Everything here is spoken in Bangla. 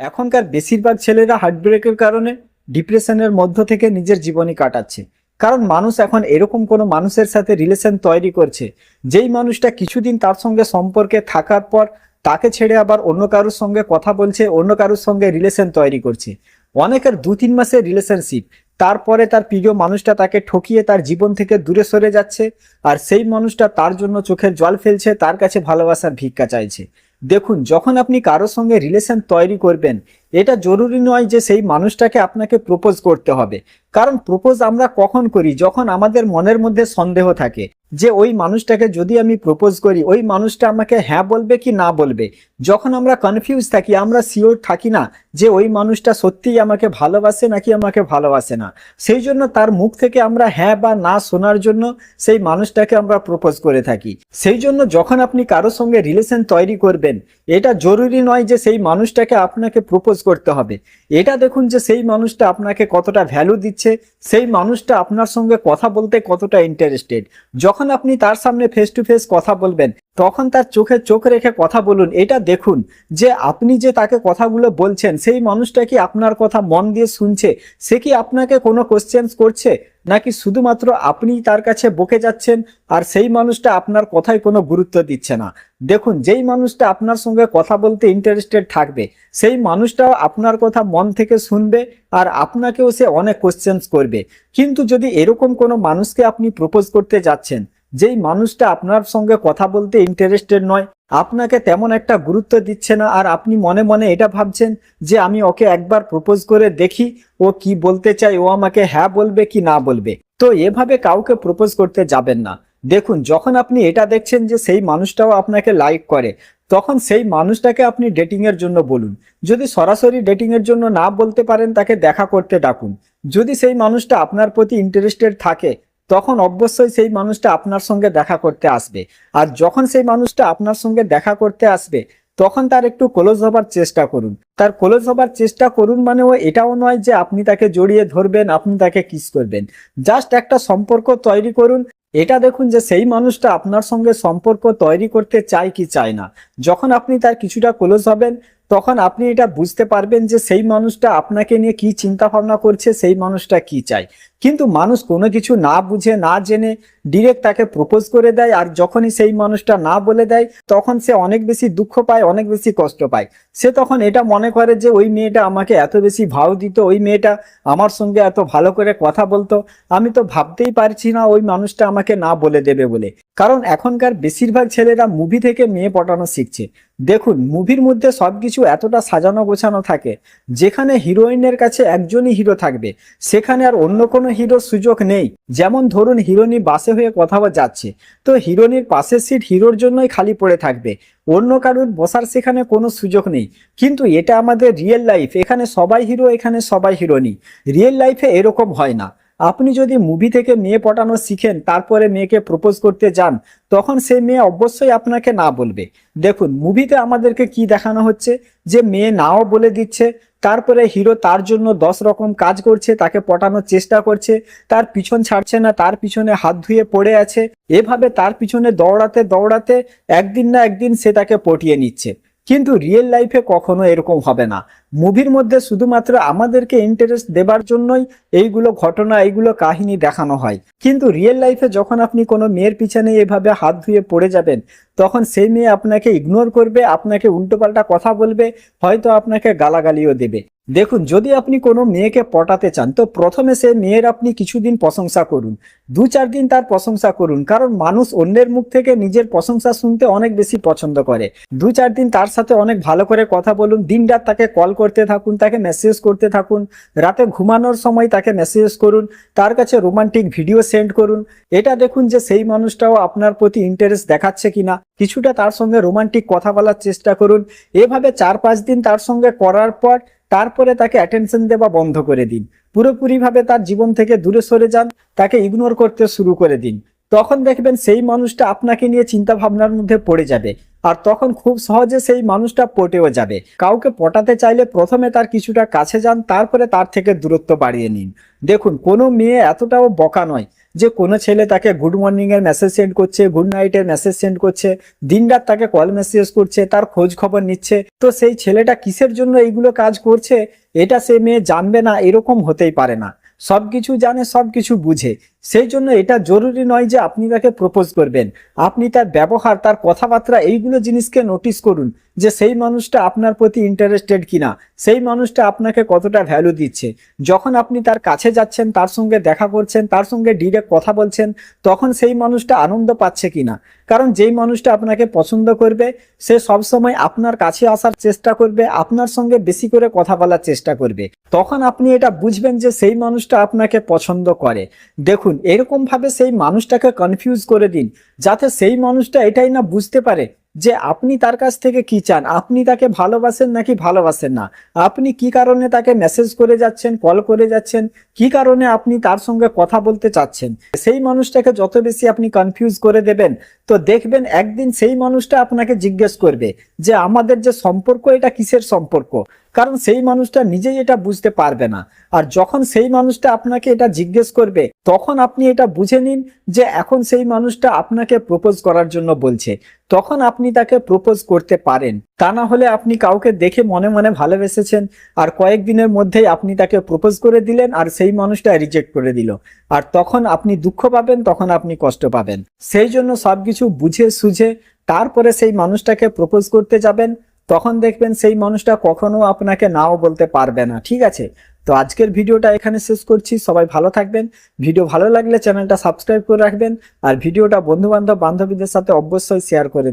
এখনকার বেশিরভাগ ছেলেরা হার্টব্রেকের কারণে ডিপ্রেশনের মধ্য থেকে নিজের জীবনী কাটাচ্ছে। কারণ মানুষ এখন এরকম কোনো মানুষের সাথে রিলেশন তৈরি করছে, যেই মানুষটা কিছুদিন তার সঙ্গে সম্পর্কে থাকার পর তাকে ছেড়ে আবার অন্য কারোর সঙ্গে কথা বলছে, অন্য কারোর সঙ্গে রিলেশন তৈরি করছে। অনেকের দু তিন মাসের রিলেশনশিপ তারপরে তার প্রিয় মানুষটা তাকে ঠকিয়ে তার জীবন থেকে দূরে সরে যাচ্ছে, আর সেই মানুষটা তার জন্য চোখের জল ফেলছে, তার কাছে ভালোবাসার ভিক্ষা চাইছে। দেখুন যখন আপনি কারোর সঙ্গে রিলেশন তৈরি করবেন এটা জরুরি নয় যে সেই মানুষটাকে আপনাকে প্রপোজ করতে হবে। কারণ প্রপোজ আমরা কখন করি? যখন আমাদের মনের মধ্যে সন্দেহ থাকে যে ওই মানুষটাকে যদি আমি প্রপোজ করি, ওই মানুষটা আমাকে হ্যাঁ বলবে কি না বলবে? যখন আমরা কনফিউজ থাকি, আমরা শিওর থাকি না যে ওই মানুষটা সত্যিই আমাকে ভালোবাসে নাকি আমাকে ভালোবাসে না। সেই জন্য তার মুখ থেকে আমরা হ্যাঁ বা না শোনার জন্য সেই মানুষটাকে আমরা প্রপোজ করে থাকি। সেই জন্য যখন আপনি কারোর সঙ্গে রিলেশন তৈরি করবেন, এটা জরুরি নয় যে সেই মানুষটাকে আপনাকে প্রপোজ করতে হবে। এটা দেখুন যে সেই মানুষটা আপনাকে কতটা ভ্যালু দিচ্ছে, সেই মানুষটা আপনার সঙ্গে কথা বলতে কতটা ইন্টারেস্টেড যখন আপনি তার সামনে ফেস টু ফেস কথা বলবেন, তখন তার চোখে চোখ রেখে কথা বলুন। এটা দেখুন যে আপনি যে তাকে কথাগুলো বলছেন, সেই মানুষটা কি আপনার কথা মন দিয়ে শুনছে? সে কি আপনাকে কোনো কোশ্চেন্স করছে? নাকি শুধুমাত্র আপনি তার কাছে বকে যাচ্ছেন আর সেই মানুষটা আপনার কথায় কোনো গুরুত্ব দিচ্ছে না? দেখুন, যেই মানুষটা আপনার সঙ্গে কথা বলতে ইন্টারেস্টেড থাকবে, সেই মানুষটাও আপনার কথা মন থেকে শুনবে আর আপনাকেও সে অনেক কোশ্চেন্স করবে। কিন্তু যদি এরকম কোনো মানুষকে আপনি প্রপোজ করতে যাচ্ছেন, যেই মানুষটা আপনার সঙ্গে কথা বলতে ইন্টারেস্টেড নয় আপনাকে তেমন একটা গুরুত্ব দিচ্ছে না আর আপনি মনে মনে এটা ভাবছেন যে আমি ওকে একবার প্রপোজ করে দেখি, ও কি বলতে চাই ও আমাকে হ্যাঁ বলবে কি না বলবে। তো এভাবে কাউকে প্রপোজ করতে যাবেন না। দেখুন, যখন আপনি এটা দেখছেন যে সেই মানুষটাও আপনাকে লাইক করে, তখন সেই মানুষটাকে আপনি ডেটিং এর জন্য বলুন। যদি সরাসরি ডেটিং এর জন্য না বলতে পারেন, তাকে দেখা করতে ডাকুন। যদি সেই মানুষটা আপনার প্রতি ইন্টারেস্টেড থাকে তখন অবশ্যই সেই মানুষটা আপনার সঙ্গে দেখা করতে আসবে। আর যখন সেই মানুষটা আপনার সঙ্গে দেখা করতে আসবে, তখন তার একটু ক্লোজ হবার চেষ্টা করুন। তার ক্লোজ হবার চেষ্টা করুন মানে ও এটাও নয় যে আপনি তাকে জড়িয়ে ধরবেন, আপনি তাকে কিস করবেন। জাস্ট একটা সম্পর্ক তৈরি করুন। এটা দেখুন যে সেই মানুষটা আপনার সঙ্গে সম্পর্ক তৈরি করতে চায় কি চায় না। যখন আপনি তার কিছুটা ক্লোজ হবেন তখন আপনি এটা বুঝতে পারবেন যে সেই মানুষটা আপনাকে নিয়ে কি চিন্তা ভাবনা করছে, সেই মানুষটা কি চায়। কিন্তু মানুষ কোনো কিছু না বুঝে, না জেনে ডিরেক্ট তাকে প্রপোজ করে দেয় আর যখনই সেই মানুষটা না বলে দেয়, তখন সে অনেক বেশি দুঃখ পায়, অনেক বেশি কষ্ট পায়। সে তখন এটা মনে করে যে ওই মেয়েটা আমাকে এত বেশি ভাও দিত, ওই মেয়েটা আমার সঙ্গে এত ভালো করে কথা বলতো। আমি তো ভাবতেই পারছি না ওই মানুষটা আমাকে না বলে দেবে বলে। কারণ এখনকার বেশিরভাগ ছেলেরা মুভি থেকে মেয়ে পটানো শিখছে। দেখুন মুভির মধ্যে সবকিছু এতটা সাজানো গোছানো থাকে, যেখানে হিরোইনের কাছে একজনই হিরো থাকবে, সেখানে আর অন্য কোনো হিরোর সুযোগ নেই। যেমন ধরুন হিরোনি বাসে হয়ে কথা যাচ্ছে, তো হিরোনির পাশের সিট হিরোর জন্যই খালি পড়ে থাকবে, অন্য কারোর বসার সেখানে কোনো সুযোগ নেই। কিন্তু এটা আমাদের রিয়েল লাইফ, এখানে সবাই হিরো, এখানে সবাই হিরোনি রিয়েল লাইফে এরকম হয় না। আপনি যদি মুভি থেকে মেয়ে পটানো শিখেন, তারপরে মেয়েকে প্রপোজ করতে যান, তখন সেই মেয়ে অবশ্যই আপনাকে না বলবে। দেখুন মুভিতে আমাদেরকে কি দেখানো হচ্ছে? যে মেয়ে নাও বলে দিচ্ছে, তারপরে হিরো তার জন্য দশ রকম কাজ করছে, তাকে পটানোর চেষ্টা করছে, তার পিছন ছাড়ছে না, তার পিছনে হাত ধুয়ে পড়ে আছে। এভাবে তার পিছনে দৌড়াতে দৌড়াতে একদিন না একদিন সে তাকে পটিয়ে নিচ্ছে। কিন্তু রিয়েল লাইফে কখনো এরকম হবে না। মুভির মধ্যে শুধুমাত্র আমাদেরকে ইন্টারেস্ট দেবার জন্যই এইগুলো ঘটনা, এইগুলো কাহিনী দেখানো হয়। কিন্তু রিয়েল লাইফে যখন আপনি কোনো মেয়ের পিছনে এভাবে হাত ধুয়ে পড়ে যাবেন, তখন সেই মেয়ে আপনাকে ইগনোর করবে, আপনাকে উল্টোপাল্টা কথা বলবে, হয়তো আপনাকে গালাগালিও দেবে। দেখুন, যদি আপনি কোনো মেয়েকে পটাতে চান, তো প্রথমে সে মেয়ের আপনি কিছুদিন প্রশংসা করুন। দু চার দিন তার প্রশংসা করুন, কারণ মানুষ অন্যের মুখ থেকে নিজের প্রশংসা শুনতে অনেক বেশি পছন্দ করে। দু চার দিন তার সাথে অনেক ভালো করে কথা বলুন, দিন রাত তাকে কল করতে থাকুন, তাকে মেসেজ করতে থাকুন, রাতে ঘুমানোর সময় তাকে মেসেজ করুন, তার কাছে রোমান্টিক ভিডিও সেন্ড করুন। এটা দেখুন যে সেই মানুষটাও আপনার প্রতি ইন্টারেস্ট দেখাচ্ছে কিনা। কিছুটা তার সঙ্গে রোমান্টিক কথা বলার চেষ্টা করুন। এভাবে চার পাঁচ দিন তার সঙ্গে করার পর তারপরে তাকে অ্যাটেনশন দেওয়া বন্ধ করে দিন। পুরোপুরিভাবে তার জীবন থেকে দূরে সরে যান, তাকে ইগনোর করতে শুরু করে দিন। তখন দেখবেন সেই মানুষটা আপনাকে নিয়ে চিন্তা ভাবনার মধ্যে পড়ে যাবে। আর তখন খুব সহজে সেই মানুষটা পটেও যাবে। কাউকে পটাতে চাইলে প্রথমে তার কিছুটা কাছে যান, তারপরে তার থেকে দূরত্ব বাড়িয়ে নিন। দেখুন, কোনো মেয়ে এতটাও বকা নয় যে কোনো ছেলে তাকে গুড মর্নিং এর মেসেজ সেন্ড করছে গুড নাইটের মেসেজ সেন্ড করছে, দিনরাত তাকে কল মেসেজ করছে, তার খোঁজ খবর নিচ্ছে। তো সেই ছেলেটা কিসের জন্য এইগুলো কাজ করছে? এটা সে মেয়ে জানবে না, এরকম হতেই পারে না। সবকিছু জানে, সবকিছু বুঝে। সেই জন্য এটা জরুরি নয় যে আপনি তাকে প্রপোজ করবেন। আপনি তার ব্যবহার, তার কথাবার্তা, এইগুলো জিনিসকে নোটিস করুন যে সেই মানুষটা আপনার প্রতি ইন্টারেস্টেড কিনা, সেই মানুষটা আপনাকে কতটা ভ্যালু দিচ্ছে। যখন আপনি তার কাছে যাচ্ছেন, তার সঙ্গে দেখা করছেন, তার সঙ্গে ডিরেক্ট কথা বলছেন, তখন সেই মানুষটা আনন্দ পাচ্ছে কিনা। কারণ যেই মানুষটা আপনাকে পছন্দ করবে, সে সবসময় আপনার কাছে আসার চেষ্টা করবে, আপনার সঙ্গে বেশি করে কথা বলার চেষ্টা করবে। তখন আপনি এটা বুঝবেন যে সেই মানুষটা আপনাকে পছন্দ করে। দেখুন এরকম ভাবে সেই মানুষটাকে কনফিউজ করে দিন, যাতে সেই মানুষটা এটাই না বুঝতে পারে যে আপনি তার কাছ থেকে কি চান। আপনি তাকে ভালোবাসেন নাকি ভালোবাসেন না? আপনি কি কারণে তাকে মেসেজ করে যাচ্ছেন কল করে যাচ্ছেন? কি কারণে আপনি তার সঙ্গে কথা বলতে চাচ্ছেন? সেই মানুষটাকে যত বেশি আপনি কনফিউজ করে দেবেন, তো দেখবেন একদিন সেই মানুষটা আপনাকে জিজ্ঞেস করবে যে আমাদের যে সম্পর্ক, এটা কিসের সম্পর্ক? কারণ সেই মানুষটা নিজেই এটা বুঝতে পারবে না। আর যখন সেই মানুষটা আপনাকে এটা জিজ্ঞেস করবে, তখন আপনি এটা বুঝে নিন যে এখন সেই মানুষটা আপনাকে প্রপোজ করার জন্য বলছে। তখন আপনি তাকে প্রপোজ করতে পারেন। তা না হলে আপনি কাউকে দেখে মনে মনে ভালোবেসেছেন আর কয়েকদিনের মধ্যেই আপনি তাকে প্রপোজ করে দিলেন আর সেই মানুষটা রিজেক্ট করে দিল। আর তখন আপনি দুঃখ পাবেন, তখন আপনি কষ্ট পাবেন। সেই জন্য সবকিছু বুঝে সুঝে তারপরে সেই মানুষটাকে প্রপোজ করতে যাবেন। তখন দেখবেন সেই মানুষটা কখনো আপনাকে নাও বলতে পারবে না, ঠিক আছে? তো আজকের ভিডিওটা এখানে শেষ করছি, সবাই ভালো থাকবেন। ভিডিও ভালো লাগলে চ্যানেলটা সাবস্ক্রাইব করে রাখবেন, আর ভিডিওটা বন্ধুবান্ধব বান্ধবীদের সাথে অবশ্যই শেয়ার করে